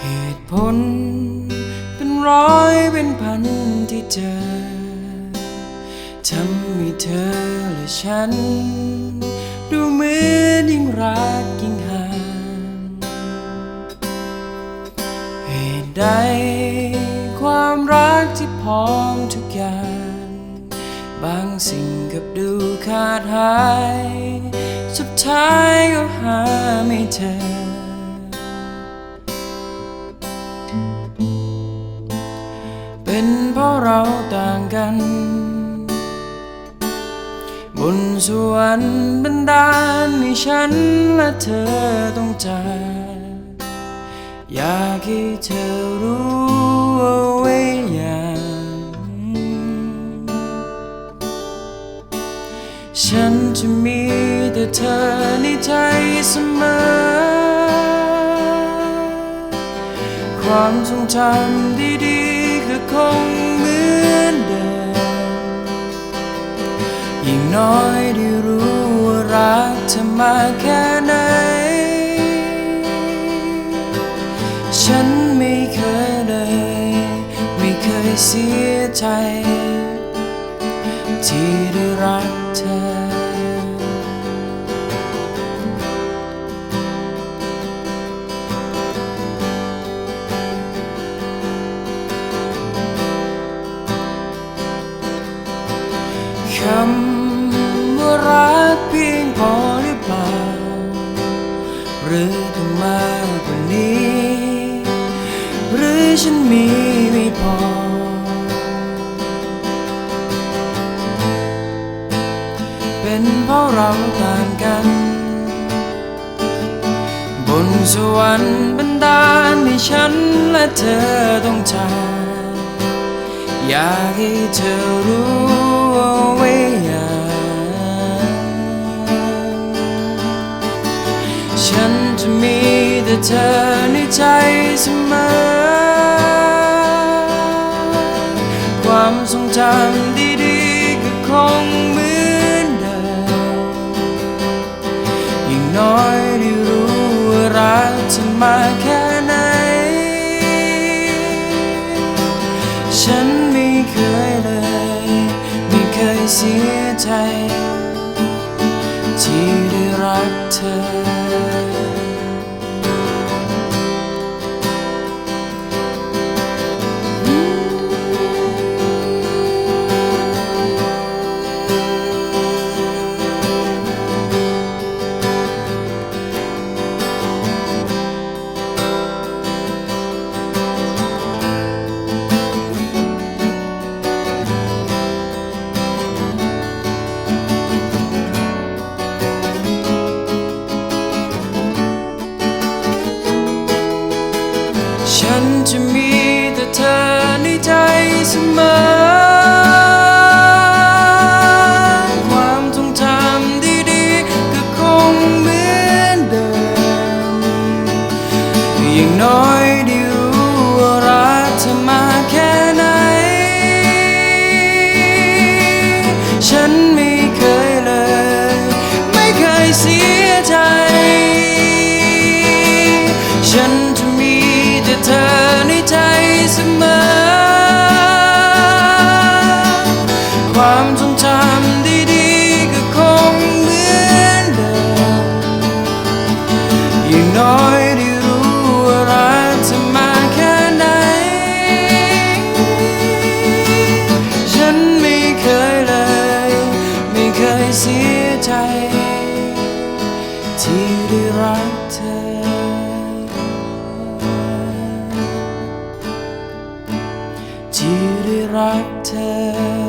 เหตุผล เป็นร้อยเป็นพันที่เจอทำให้เธอและฉัน ดูเหมือนยิ่งรักยิ่งห่างเหตุใด ความรักที่พร้อมทุกอย่าง บางสิ่งกับดูขาดหาย สุดท้ายก็หาไม่เจอ บนสวรรค์บันดาลให้ฉันและเธอต้องจากอยากให้เธอรู้เอาไว้อย่างฉันจะมีแต่เธอในใจเสมอ ความทรงจำดีๆก็คง เธอมาแค่ไหน ฉันไม่เคยเลย ไม่เคยเสียใจ ที่ได้รัก หรือต้องมากกว่านี้ หรือฉันมีไม่พอ เป็นเพราะเราต่างกัน บนสวรรค์บันดาลให้ฉันและเธอต้องจากอยากให้เธอรู้เอาไว้ ฉันจะมีแต่เธอในใจเสมอ ความทรงจำดีๆก็คงเหมือนเดิมยิ่งน้อยได้รู้ว่ารักเธอมาแค่ไหน ฉันไม่เคยเลย ไม่เคยเสียใจ ที่ได้รักเธอ ฉันจะมีแต่เธอในใจเสมอ ความทรงจำดีๆก็คงเหมือนเดิมอย่างน้อยได้รู้ว่ารักเธอมาแค่ไหน ฉันไม่เคยเลย ไม่เคยเสียใจ ที่ได้รักเธอที่ได้รักเธอ